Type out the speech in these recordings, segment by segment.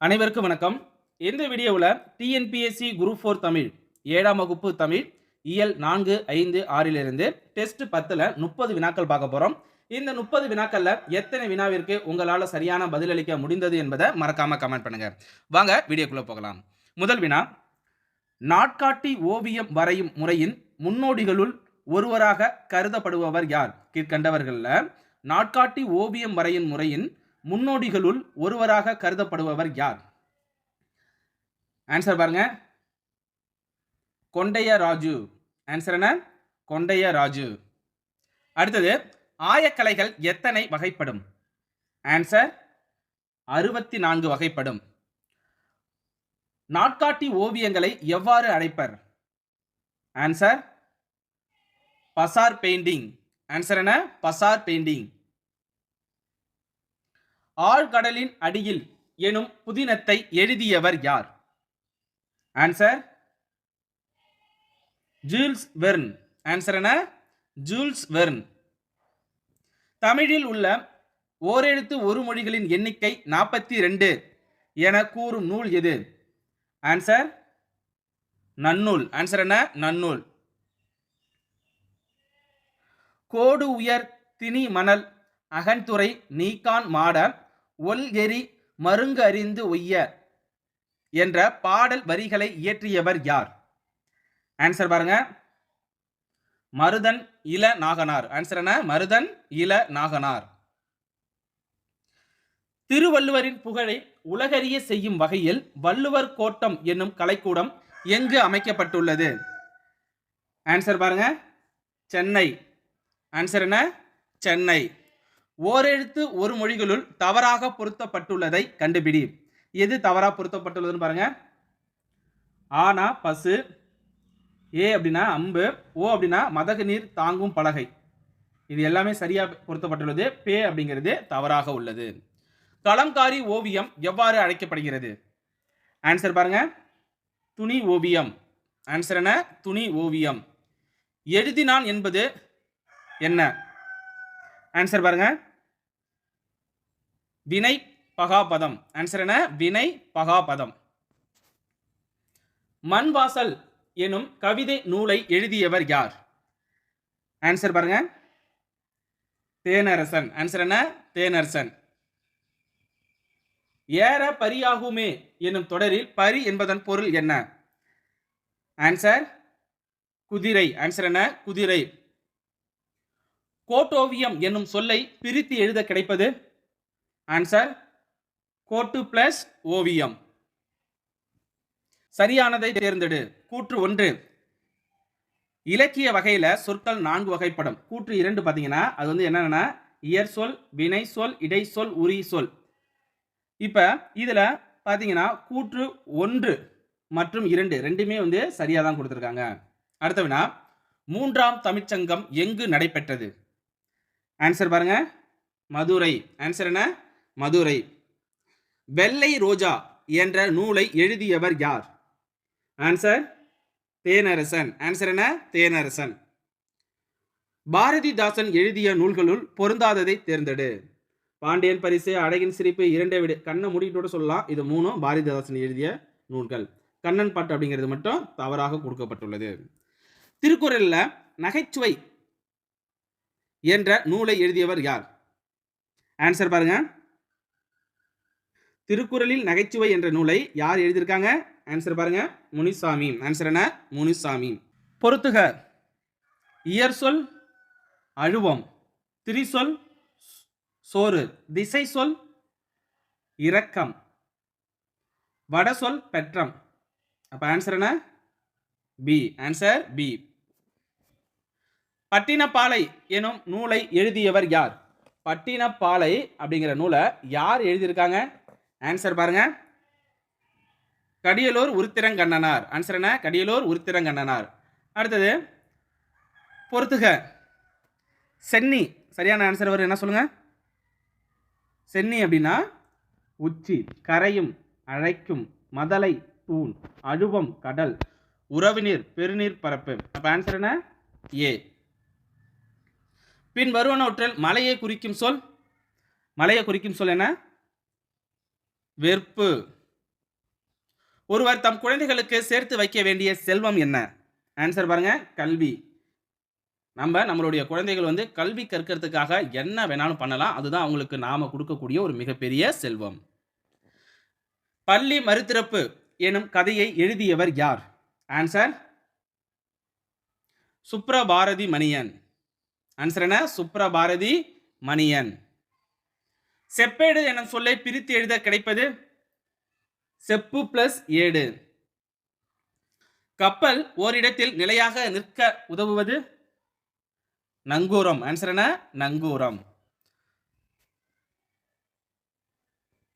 அனைவருக்கும் வணக்கம். இந்த வீடியோவில் டிஎன்பிஎஸ்சி குரூப் ஃபோர் தமிழ் ஏழாம் வகுப்பு தமிழ் இயல் நான்கு ஐந்து ஆறிலிருந்து டெஸ்ட் பத்தில் முப்பது வினாக்கள் பார்க்க போகிறோம் இந்த முப்பது வினாக்களில் எத்தனை வினாவிற்கு உங்களால் சரியான பதிலளிக்க முடிந்தது என்பதை மறக்காமல் கமெண்ட் பண்ணுங்கள் வாங்க வீடியோக்குள்ளே போகலாம். முதல் வினா நாட்காட்டி ஓவியம் வரையும் முறையின் முன்னோடிகளுள் ஒருவராக கருதப்படுபவர் யார்? கீழ்கண்டவர்களில் நாட்காட்டி ஓவியம் வரையும் முறையின் முன்னோடிகளுள் ஒருவராக கருதப்படுபவர் யார்? ஆன்சர் பாருங்க. கொண்டைய ராஜு. ஆன்சர் என்ன? கொண்டைய ராஜு. அடுத்தது ஆயக்கலைகள் எத்தனை வகைப்படும்? ஆன்சர் அறுபத்தி நான்கு வகைப்படும். நாட்காட்டி ஓவியங்களை எவ்வாறு அழைப்பர் ஆன்சர் பசார் பெயிண்டிங் ஆன்சர் என்ன? பசார் பெயிண்டிங் ஆழ்கடலின் அடியில் எனும் புதினத்தை எழுதியவர் யார்? ஆன்சர் ஜூல்ஸ் வெர்ன் ஆன்சர் என்ன? ஜூல்ஸ் வெர்ன் தமிழில் உள்ள ஓரெழுத்து ஒரு மொழிகளின் எண்ணிக்கை நாற்பத்தி ரெண்டு என கூறும் நூல் எது? ஆன்சர் நன்னூல். ஆன்சர் என்ன? நன்னூல். கோடு உயர் திணி மணல் அகன்துறை நீக்கான் மாட ஒல் எரி மருங்கு அறிந்து ஒய்ய என்ற பாடல் வரிகளை இயற்றியவர் யார்? ஆன்சர் பாருங்க. மருதன் இள நாகனார். ஆன்சர் என்ன? மருதன் இள நாகனார். திருவள்ளுவரின் புகழை உலகறிய செய்யும் வகையில் வள்ளுவர் கோட்டம் என்னும் கலைக்கூடம் எங்கு அமைக்கப்பட்டுள்ளது? ஆன்சர் பாருங்க. சென்னை. ஆன்சர் என்ன? சென்னை. ஓரெழுத்து ஒரு மொழிகளுள் தவறாக பொருத்தப்பட்டுள்ளதை கண்டுபிடி. எது தவறாக பொருத்தப்பட்டுள்ளதுன்னு பாருங்க. ஆனா பசு ஏ அப்படின்னா அம்பு ஓ அப்படின்னா மதகு நீர் தாங்கும் பலகை. இது எல்லாமே சரியாக பொருத்தப்பட்டுள்ளது. பே அப்படிங்கிறது தவறாக உள்ளது. கலம்காரி ஓவியம் எவ்வாறு அழைக்கப்படுகிறது? ஆன்சர் பாருங்க. துணி ஓவியம். ஆன்சர் என்ன? துணி ஓவியம். எழுதினான் என்பது என்ன? ஆன்சர் பாருங்கள் வினை பகாபதம். ஆன்சர் என்ன? வினை பகாபதம். மண்வாசல் எனும் கவிதை நூலை எழுதியவர் யார்? ஆன்சர் பாருங்க. தேனரசன். ஆன்சர் என்ன? தேனரசன். ஏற பரியாகுமே எனும் தொடரில் பரி என்பதன் பொருள் என்ன? ஆன்சர் குதிரை. ஆன்சர் என்ன? குதிரை. கோட்டோவியம் என்னும் சொல்லை பிரித்து எழுத கிடைப்பது? ஆன்சர் கோட்டு பிளஸ் ஓவியம். சரியானதை தேர்ந்தெடு. கூற்று ஒன்று. இலக்கிய வகையில் சொற்கள் நான்கு வகைப்படும். கூற்று இரண்டு பார்த்தீங்கன்னா அது வந்து என்னென்னா இயற் சொல் வினை சொல் இடை சொல் உரி சொல். இப்போ இதில் பார்த்தீங்கன்னா கூற்று ஒன்று மற்றும் இரண்டு ரெண்டுமே வந்து சரியாக தான் கொடுத்துருக்காங்க. அடுத்த வினா மூன்றாம் தமிழ்ச்சங்கம் எங்கு நடைபெற்றது? ஆன்சர் பாருங்க. மதுரை. ஆன்சர் என்ன? மதுரை. வெள்ளை ரோஜா என்ற நூலை எழுதியவர் யார்? ஆன்சர் தேனரசன். ஆன்சர் என்ன? தேனரசன். பாரதிதாசன் எழுதிய நூல்களுள் பொருந்தாததை தேர்ந்தெடு. பாண்டியன் பரிசு அழகின் சிரிப்பு இரண்டை விட கண்ணை மூடிட்டு சொல்லலாம். இது மூணும் பாரதிதாசன் எழுதிய நூல்கள். கண்ணன் பாட்டு அப்படிங்கிறது மட்டும் தவறாக கொடுக்கப்பட்டுள்ளது. திருக்குறளில் நகைச்சுவை என்ற நூலை எழுதியவர் யார்? ஆன்சர் பாருங்கள் திருக்குறளில் நகைச்சுவை என்ற நூலை யார் எழுதியிருக்காங்க? ஆன்சர் பாருங்க. முனிசாமி. ஆன்சர் என்ன? முனிசாமி. பொறுத்துக. இயர் சொல் அழுவம். திரிசொல் சோறு. திசை சொல் இரக்கம். வட சொல் பெற்றம். அப்போ ஆன்சர் என்ன? பி ஆன்சர் பி பட்டினப்பாலை எனும் நூலை எழுதியவர் யார்? பட்டினப்பாலை அப்படிங்கிற நூலை யார் எழுதியிருக்காங்க? ஆன்சர் பாருங்க. கடியலூர் உருத்திரங்கண்ணனார். ஆன்சர் என்ன? கடியலூர் உருத்திரங்கண்ணனார். அடுத்தது பொறுத்துக. சென்னி. சரியான ஆன்சர் வரும். என்ன சொல்லுங்க? சென்னி அப்படின்னா உச்சி கரையும் அழைக்கும் மதலை தூண் அழுவம் கடல் உறவுநீர் பெருநீர் பரப்பு. அப்போ ஆன்சர் என்ன? ஏ. பின் வருவனவற்றில் மலையை குறிக்கும் சொல்? மலையை குறிக்கும் சொல் என்ன? வெறுப்பு ஒருவர் தம் குழந்தைகளுக்கு சேர்த்து வைக்க வேண்டிய செல்வம் என்ன? ஆன்சர் பாருங்க கல்வி. நம்ம நம்மளுடைய குழந்தைகள் வந்து கல்வி கற்கிறதுக்காக என்ன வேணாலும் பண்ணலாம். அதுதான் அவங்களுக்கு நாம கொடுக்கக்கூடிய ஒரு மிகப்பெரிய செல்வம். பள்ளி மறுதிறப்பு எனும் கதையை எழுதியவர் யார்? ஆன்சர் சுப்ரபாரதி மணியன். ஆன்சர் என்ன? சுப்ரபாரதி மணியன். செப்பேடு என சொல்லை பிரித்து எழுத கிடைப்பது? செப்பு பிளஸ் ஏடு. கப்பல் ஓரிடத்தில் நிலையாக நிற்க உதவுவது? நங்கூரம். ஆன்சர் என்ன? நங்கூரம்.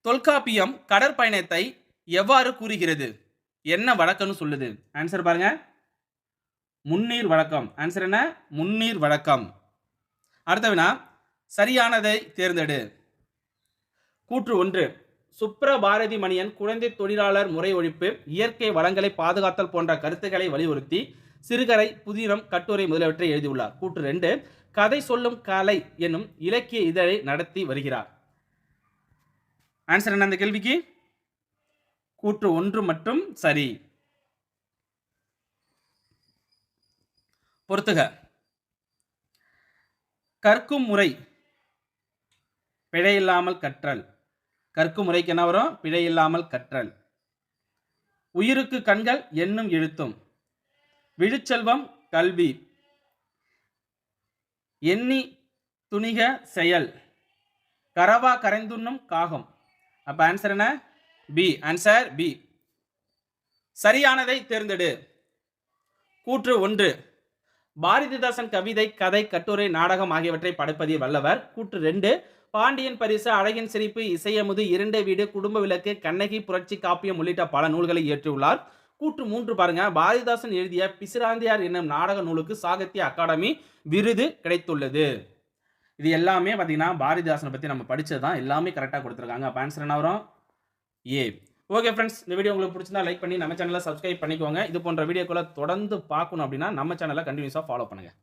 தொல்காப்பியம் கடற்பயணத்தை எவ்வாறு கூறுகிறது? என்ன வழக்கம்னு சொல்லுது. ஆன்சர் பாருங்க. முன்னீர் வழக்கம். ஆன்சர் என்ன? முன்னீர் வழக்கம். அடுத்த வினா சரியானதை தேர்ந்தெடு. கூற்று ஒன்று. சுப்ரபாரதி மணியன் குழந்தை தொழிலாளர் முறை ஒழிப்பு இயற்கை வளங்களை பாதுகாத்தல் போன்ற கருத்துக்களை வலியுறுத்தி சிறுகரை புதினம் கட்டுரை முதலியவற்றை எழுதியுள்ளார். கூற்று ரெண்டு கதை சொல்லும் கலை என்னும் இலக்கிய இதழை நடத்தி வருகிறார். ஆன்சர் என்ன அந்த கேள்விக்கு? கூற்று ஒன்று மற்றும் சரி. பொறுத்துக. கற்கும் முறை பிழையில்லாமல் கற்றல். கற்கும் முறைக்கு என்ன வரும்? பிழையில்லாமல் கற்றல். உயிருக்கு கண்கள் என்னும் எழுத்தும். விழுச்செல்வம் கல்வி. எண்ணி துணிக செயல். கரவா கரைந்துண்ணும் காகம். அப்போ ஆன்சர் என்ன? பி ஆன்சர் பி சரியானதை தேர்ந்தெடு. கூற்று ஒன்று. பாரதிதாசன் கவிதை கதை கட்டுரை நாடகம் ஆகியவற்றை படைப்பதில் வல்லவர். கூற்று ரெண்டு. பாண்டியன் பரிசு அழகின் சிரிப்பு இசையமுது இரண்டு வீடு குடும்ப விளக்கு கண்ணகி புரட்சி காப்பியம் உள்ளிட்ட பல நூல்களை இயற்றியுள்ளார். கூற்று மூன்று பாருங்க. பாரதிதாசன் எழுதிய பிசிராந்தியார் என்னும் நாடக நூலுக்கு சாகித்ய அகாடமி விருது கிடைத்துள்ளது. இது எல்லாமே பார்த்தீங்கன்னா பாரதிதாசனை பற்றி நம்ம படித்தது தான் எல்லாமே கரெக்டாக கொடுத்துருக்காங்க. அப்போ ஆன்சர் என்ன வரும்? ஏ. ஓகே ஃப்ரெண்ட்ஸ் இந்த வீடியோ உங்களுக்கு பிடிச்சிருந்தா லைக் பண்ணி நம்ம சேனலை சப்ஸ்கிரைப் பண்ணிக்கோங்க. இது போன்ற வீடியோக்குள்ளே தொடர்ந்து பார்க்கணும் அப்படின்னா நம்ம சேனலை கண்டினியூஸாக ஃபாலோ பண்ணுங்கள்